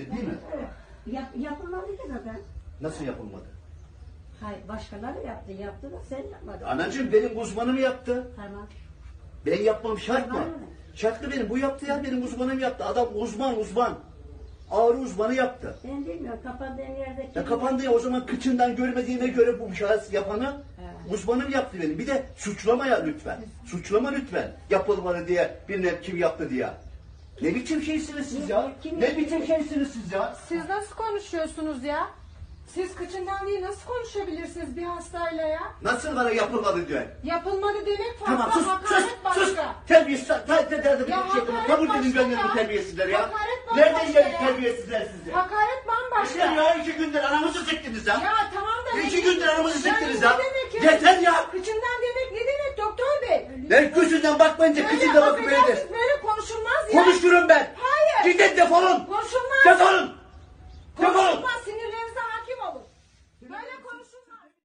Değil mi? Evet. Yap, yapılmadı ki zaten. Nasıl yapılmadı? Hayır başkaları yaptı. Yaptı da sen yapmadın. Anacığım benim uzmanım yaptı. Tamam. Ben yapmam şart mı? Tamam. Şartlı benim. Bu yaptı ya benim uzmanım yaptı. Adam uzman uzman. Ağrı uzmanı yaptı. Ben bilmiyorum kapandığın yerde. Ya kapandı ya o zaman kıçından görmediğine göre bu şahıs yapanı Evet. uzmanım yaptı benim. Bir de suçlama ya lütfen. Suçlama lütfen. Yapılmadı diye birine kim yaptı diye. Ne biçim şeysiniz siz ya? Kim- Ne biçim şeysiniz siz ya? Siz nasıl konuşuyorsunuz ya? Siz kıçından değil nasıl konuşabilirsiniz bir hastayla ya? Nasıl bana yapılmadı diyor. Yapılmadı demek farklı, Tamam sus sus hakaret başka. sus. Terbiyesiz. Ta, ta, ta, ta, Ya şey hakaret Kabul başka edin gönderin ya. bu terbiyesizler ya. Hakaret bambaşka Nereden geldi ya. terbiyesizler size? Hakaret bambaşka. Yeter ya iki gündür anamızı siktiniz ya. Ya tamam da... İki ne- gündür anamızı Ya siktiniz ne ya. demek? Yeter ya. Kıçından demek ne demek doktor bey? Ben gözünden bakmayınca Böyle kızıyla bakıp affedersiniz, böyle Konuştururum ben. Hayır. Gidin defolun. Konuşulmaz. Defolun.